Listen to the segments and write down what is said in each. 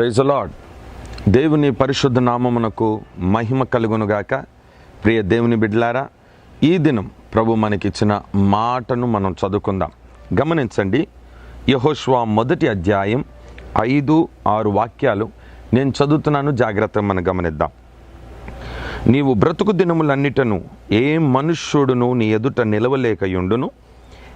Praise lord దేవుని పరిశుద్ధ నామమునకు మహిమ కలుగునుగాక. ప్రియ దేవుని బిడ్లారా ఈ దినం ప్రభు మనకిచ్చిన మాటను మనం చదువుకుందాం. గమనించండి యహోష్వా మొదటి అధ్యాయం ఐదు ఆరు వాక్యాలు నేను చదువుతున్నాను జాగ్రత్తగా మనం గమనిద్దాం. నీవు బ్రతుకు దినములన్నిటను ఏ మనుష్యుడును నీ ఎదుట నిలవలేకయుండును?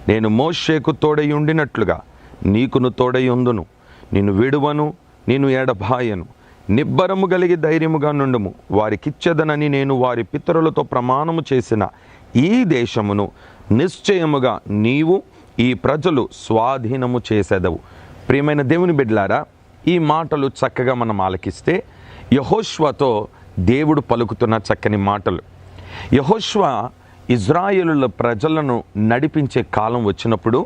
నేను మోషేకు తోడయుండినట్లుగా నీకును తోడయుందును నిన్ను విడువను నేను ఎడబాయను నిబ్బరము కలిగి ధైర్యముగా నుండుము. వారికిచ్చెదనని నేను వారి పితరులతో ప్రమాణము చేసిన ఈ దేశమును నిశ్చయముగా నీవు ఈ ప్రజలు స్వాధీనము చేసేదవు. ప్రియమైన దేవుని బిడ్లారా ఈ మాటలు చక్కగా మనం ఆలకిస్తే యహోష్వతో దేవుడు పలుకుతున్న చక్కని మాటలు. యహోష్వ ఇజ్రాయేలుల ప్రజలను నడిపించే కాలం వచ్చినప్పుడు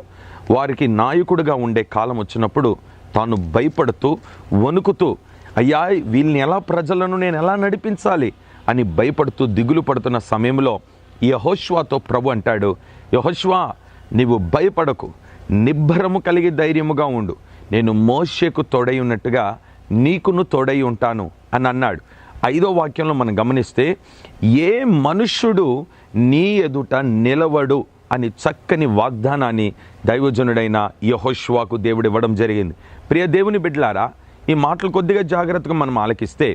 వారికి నాయకుడిగా ఉండే కాలం వచ్చినప్పుడు తాను భయపడుతూ వణుకుతూ అయ్యా వీళ్ళని ఎలా ప్రజలను నేను ఎలా నడిపించాలి? అని భయపడుతూ దిగులు పడుతున్న సమయంలో యహోష్వాతో ప్రభు అంటాడు యహోష్వా నీవు భయపడకు నిబ్బరము కలిగి ధైర్యముగా ఉండు. నేను మోషేకు తోడై ఉన్నట్టుగా నీకును తోడై ఉంటాను అని అన్నాడు. ఐదో వాక్యంలో మనం గమనిస్తే ఏ మనుష్యుడు నీ ఎదుట నిలవడు అని చక్కని వాగ్దానాన్ని దైవజనుడైన యహోష్వాకు దేవుడు ఇవ్వడం జరిగింది. ప్రియ దేవుని బిడ్డలారా ఈ మాటలు కొద్దిగా జాగ్రత్తగా మనం ఆలకిస్తే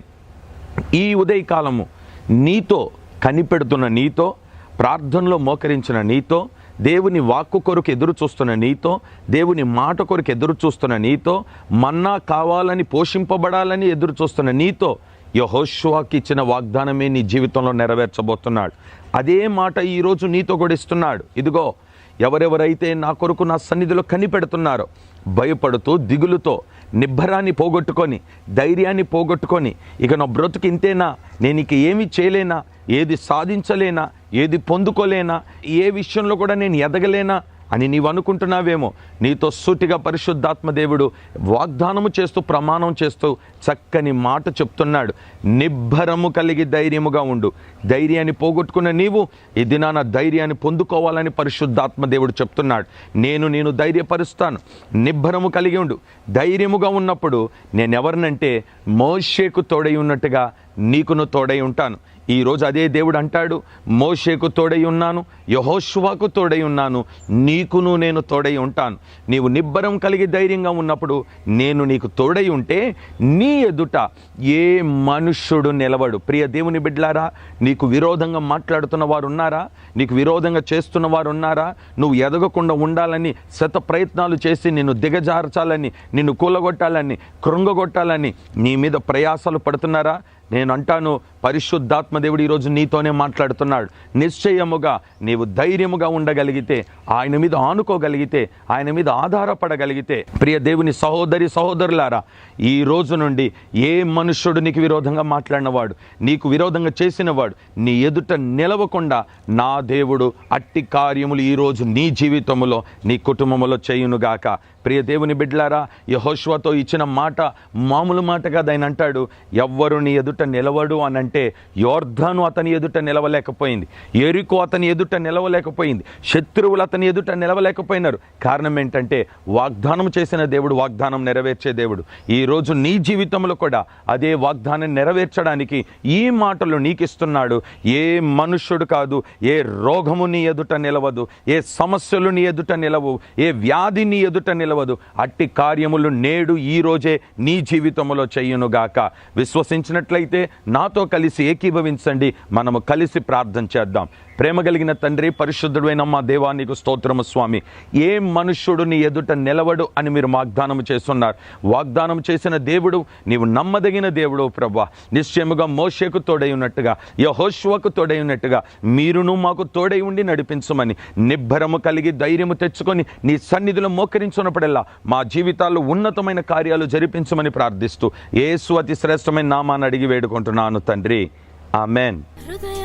ఈ ఉదయకాలము నీతో కనిపెడుతున్న నీతో ప్రార్థనలో మోకరించిన నీతో దేవుని వాక్కు కొరకు ఎదురు చూస్తున్న నీతో దేవుని మాట కొరకు ఎదురు చూస్తున్న నీతో మన్నా కావాలని పోషింపబడాలని ఎదురు చూస్తున్న నీతో యహోష్వాకి ఇచ్చిన వాగ్దానమే నీ జీవితంలో నెరవేర్చబోతున్నాడు. అదే మాట ఈరోజు నీతో కూడా ఇస్తున్నాడు. ఇదిగో ఎవరెవరైతే నా కొరకు నా సన్నిధిలో కనిపెడుతున్నారో భయపడుతూ దిగులుతో నిబ్బరాన్ని పోగొట్టుకొని ధైర్యాన్ని పోగొట్టుకొని ఇక నా బ్రతుకు ఇంతేనా? నేను ఇక ఏమి చేయలేనా? ఏది సాధించలేనా? ఏది పొందుకోలేనా? ఏ విషయంలో కూడా నేను ఎదగలేనా? అని నీవు అనుకుంటున్నావేమో. నీతో సూటిగా పరిశుద్ధాత్మ దేవుడు వాగ్దానము చేస్తూ ప్రమాణం చేస్తూ చక్కని మాట చెప్తున్నాడు. నిబ్బరము కలిగి ధైర్యముగా ఉండు. ధైర్యాన్ని పోగొట్టుకున్న నీవు ఈ దినాన ధైర్యాన్ని పొందుకోవాలని పరిశుద్ధాత్మ దేవుడు చెప్తున్నాడు. నేను నేను ధైర్యపరుస్తాను. నిబ్బరము కలిగి ఉండు. ధైర్యముగా ఉన్నప్పుడు నేను ఎవరినంటే మోషేకు తోడై ఉన్నట్టుగా నీకును తోడై ఉంటాను. ఈరోజు అదే దేవుడు అంటాడు మోషేకు తోడై ఉన్నాను యహోష్వాకు తోడై ఉన్నాను నీకును నేను తోడై ఉంటాను. నీవు నిబ్బరం కలిగి ధైర్యంగా ఉన్నప్పుడు నేను నీకు తోడై ఉంటే నీ ఎదుట ఏ మనుష్యుడు నిలవడు ప్రియ దేవుని బిడ్లారా నీకు విరోధంగా మాట్లాడుతున్న వారు ఉన్నారా నీకు విరోధంగా చేస్తున్న వారు ఉన్నారా నువ్వు ఎదగకుండా ఉండాలని శత ప్రయత్నాలు చేసి నిన్ను దిగజార్చాలని నిన్ను కూలగొట్టాలని కృంగగొట్టాలని నీ మీద ప్రయాసాలు పడుతున్నారా? నేను అంటాను పరిశుద్ధాత్మ దేవుడు ఈరోజు నీతోనే మాట్లాడుతున్నాడు. నిశ్చయముగా నీవు ధైర్యముగా ఉండగలిగితే ఆయన మీద ఆనుకోగలిగితే ఆయన మీద ఆధారపడగలిగితే ప్రియ దేవుని సహోదరి సహోదరులారా ఈ రోజు నుండి ఏ మనుష్యుడు నీకు విరోధంగా మాట్లాడినవాడు నీకు విరోధంగా చేసినవాడు నీ ఎదుట నిలవకుండా నా దేవుడు అట్టి కార్యములు ఈరోజు నీ జీవితంలో నీ కుటుంబంలో చేయునుగాక ప్రియ దేవుని బిడ్లారా యహోష్వతో ఇచ్చిన మాట మామూలు మాట కాదు ఆయన అంటాడు ఎవ్వరు నీ ఎదుట నిలవడు అని అంటే యోర్ధాను అతని ఎదుట నిలవలేకపోయింది. ఎరుకు అతని ఎదుట నిలవలేకపోయింది. శత్రువులు అతని ఎదుట నిలవలేకపోయినారు. కారణం ఏంటంటే వాగ్దానం చేసిన దేవుడు వాగ్దానం నెరవేర్చే దేవుడు. ఈరోజు నీ జీవితంలో కూడా అదే వాగ్దానం నెరవేర్చడానికి ఈ మాటలు నీకు ఇస్తున్నాడు ఏ మనుష్యుడు కాదు ఏ రోగము నీ ఎదుట నిలవదు ఏ సమస్యలు నీ ఎదుట నిలవు ఏ వ్యాధి నీ ఎదుట నిలవదు. అట్టి కార్యములు నేడు ఈ రోజే నీ జీవితంలో చెయ్యునుగాక విశ్వసించినట్లయితే నాతో కలిసి ఏకీభవించండి మనము కలిసి ప్రార్థన చేద్దాం. ప్రేమ కలిగిన తండ్రి పరిశుద్ధుడైన మా దేవానికి స్తోత్రము స్వామి. ఏ మనుష్యుడు నీ ఎదుట నిలవడు అని మీరు వాగ్దానం చేస్తున్నారు. వాగ్దానం చేసిన దేవుడు నీవు నమ్మదగిన దేవుడు ప్రభా. నిశ్చయముగా మోషేకు తోడై ఉన్నట్టుగా యహోష్వకు తోడై ఉన్నట్టుగా మీరును మాకు తోడై ఉండి నడిపించమని నిబ్బరము కలిగి ధైర్యము తెచ్చుకొని నీ సన్నిధిలో మోకరించున్నప్పుడల్లా మా జీవితాల్లో ఉన్నతమైన కార్యాలు జరిపించమని ప్రార్థిస్తూ ఏసు అతి శ్రేష్టమైన నామాన్ని అడిగి వేడుకుంటున్నాను తండ్రి. ఆమెన్. హృదయమంత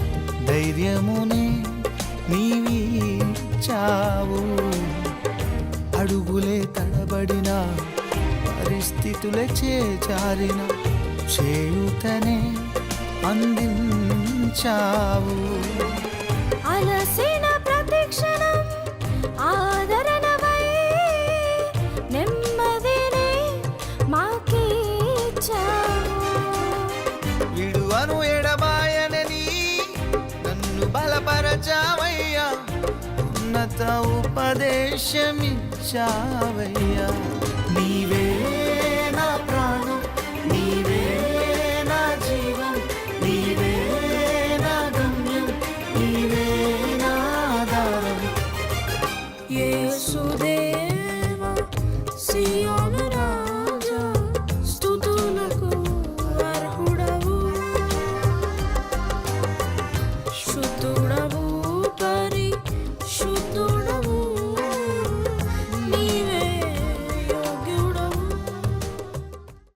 ధైర్యమునే నీవిచ్చావు అడుగులే తడబడిన పరిస్థితులే చేచారిన చేయుతనే అందించావు. అలసిన ప్రతిక్షణం ఉన్నత ఉపదేశమిచ్చావయ్యా. నీవే నా ప్రాణం నీవే నా జీవం నీవే నా గమ్యం నీవే